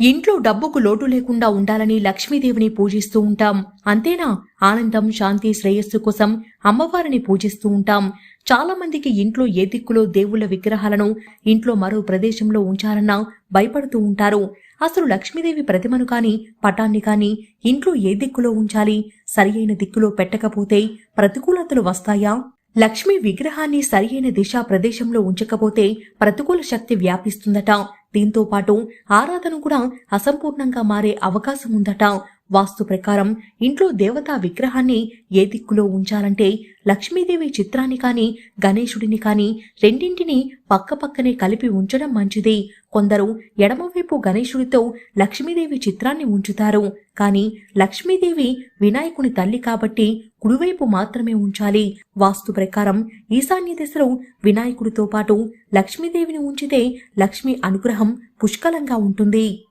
ఇంట్లో డబ్బుకు లోటు లేకుండా ఉండాలని లక్ష్మీదేవిని పూజిస్తూ ఉంటాం. అంతేనా? ఆనందం శాంతి శ్రేయస్సు కోసం అమ్మవారిని పూజిస్తూ ఉంటాం. చాలా మందికి ఇంట్లో ఏ దిక్కులో దేవుళ్ళ విగ్రహాలను ఇంట్లో మరో ప్రదేశంలో ఉంచాలన్నా భయపడుతూ ఉంటారు. అసలు లక్ష్మీదేవి ప్రతిమను కాని పటాన్ని కాని ఇంట్లో ఏ దిక్కులో ఉంచాలి? సరి అయిన దిక్కులో పెట్టకపోతే ప్రతికూలతలు వస్తాయా? లక్ష్మీ విగ్రహాన్ని సరియైన దిశా ప్రదేశంలో ఉంచకపోతే ప్రతికూల శక్తి వ్యాపిస్తుందట. దీంతో పాటు ఆరాధన కూడా అసంపూర్ణంగా మారే అవకాశం ఉందట. వాస్తు ప్రకారం ఇంట్లో దేవతా విగ్రహాన్ని ఏ దిక్కులో ఉంచాలంటే లక్ష్మీదేవి చిత్రాన్ని కాని గణేశుడిని కాని రెండింటిని పక్కపక్కనే కలిపి ఉంచడం మంచిది. కొందరు ఎడమవైపు గణేశుడితో లక్ష్మీదేవి చిత్రాన్ని ఉంచుతారు. కానీ లక్ష్మీదేవి వినాయకుని తల్లి కాబట్టి కుడివైపు మాత్రమే ఉంచాలి. వాస్తు ప్రకారం ఈశాన్య దిశలో వినాయకుడితో పాటు లక్ష్మీదేవిని ఉంచితే లక్ష్మి అనుగ్రహం పుష్కలంగా ఉంటుంది.